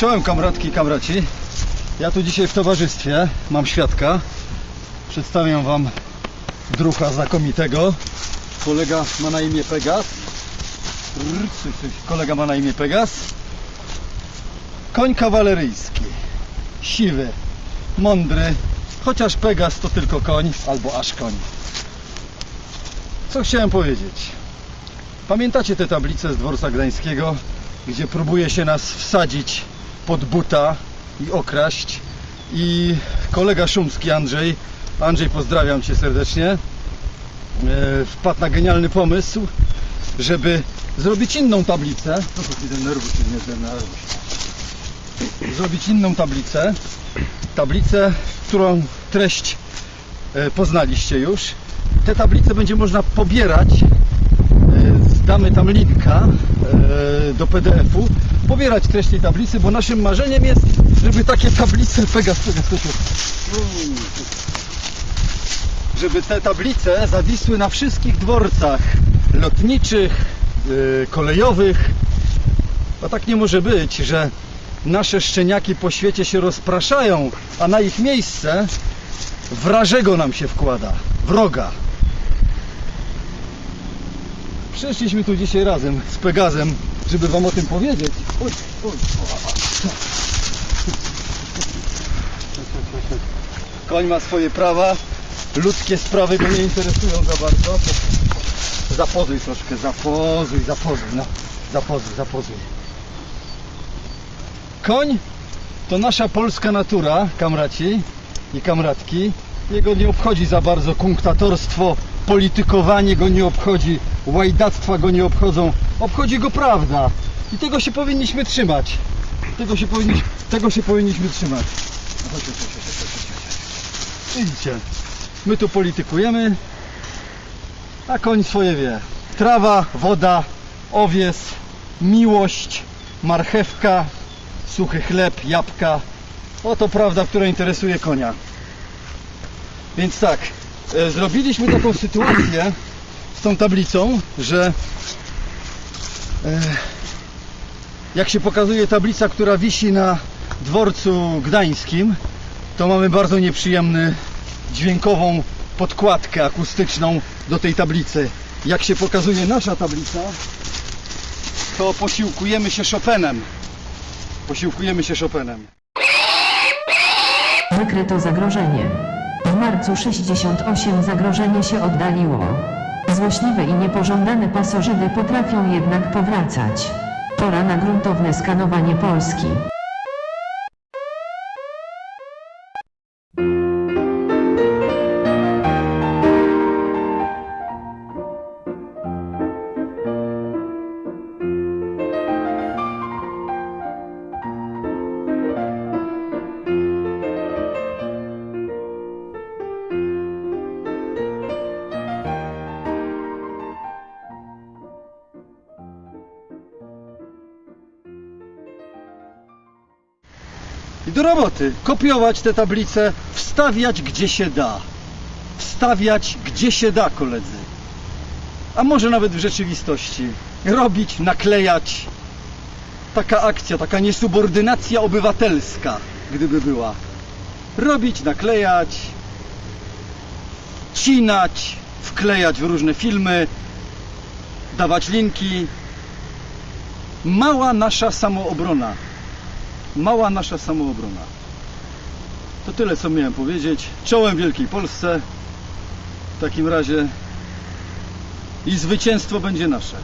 Czołem kamratki i kamraci. Ja tu dzisiaj w towarzystwie mam świadka. Przedstawiam wam drucha znakomitego. Kolega ma na imię Pegas. Kolega ma na imię Pegas. Koń kawaleryjski. Siwy, mądry. Chociaż Pegas to tylko koń, albo aż koń. Co chciałem powiedzieć? Pamiętacie te tablice z dworca gdańskiego, gdzie próbuje się nas wsadzić pod buta i okraść? I kolega Szumski Andrzej, Andrzej pozdrawiam Cię serdecznie, e, wpadł na genialny pomysł, żeby zrobić inną tablicę. No to. Zrobić inną tablicę. Tablicę, którą treść e, poznaliście już. Te tablice będzie można pobierać E, Damy tam linka do PDF-u. Pobierać treść tej tablicy, bo naszym marzeniem jest, żeby takie tablice. Pegas, Pegas, Pegas. Żeby te tablice zawisły na wszystkich dworcach lotniczych, e, kolejowych. A tak nie może być, że nasze szczeniaki po świecie się rozpraszają, a na ich miejsce wrażego nam się wkłada. Wroga. Przyszliśmy tu dzisiaj razem z Pegazem, żeby Wam o tym powiedzieć. Oj, oj, Koń ma swoje prawa, ludzkie sprawy go nie interesują za bardzo. Zapozuj troszkę, zapozuj, zapozuj, no. Zapozuj, zapozuj. Koń to nasza polska natura, kamraci i kamratki. Jego nie obchodzi za bardzo kunktatorstwo, politykowanie go nie obchodzi, łajdactwa go nie obchodzą. Obchodzi go prawda. I tego się powinniśmy trzymać. Tego się, powinni, tego się powinniśmy trzymać. Widzicie, my tu politykujemy, a koń swoje wie. Trawa, woda, owies, miłość, marchewka, suchy chleb, jabłka. Oto prawda, która interesuje konia. Więc tak, e, zrobiliśmy taką sytuację z tą tablicą, że jak się pokazuje tablica, która wisi na dworcu gdańskim, to mamy bardzo nieprzyjemny dźwiękową podkładkę akustyczną do tej tablicy. Jak się pokazuje nasza tablica, to posiłkujemy się Chopinem. Posiłkujemy się Chopinem. Wykryto zagrożenie. W marcu 68 zagrożenie się oddaliło. Złośliwe i niepożądane pasożyty potrafią jednak powracać. Pora na gruntowne skanowanie Polski. Do roboty. Kopiować te tablice, wstawiać gdzie się da. Wstawiać gdzie się da, koledzy. A może nawet w rzeczywistości. Robić, naklejać. Taka akcja, taka niesubordynacja obywatelska, gdyby była. Robić, naklejać, cinać, wklejać w różne filmy, dawać linki. Mała nasza samoobrona mała nasza samoobrona. To tyle, co miałem powiedzieć. Czołem Wielkiej Polsce. W takim razie i zwycięstwo będzie nasze.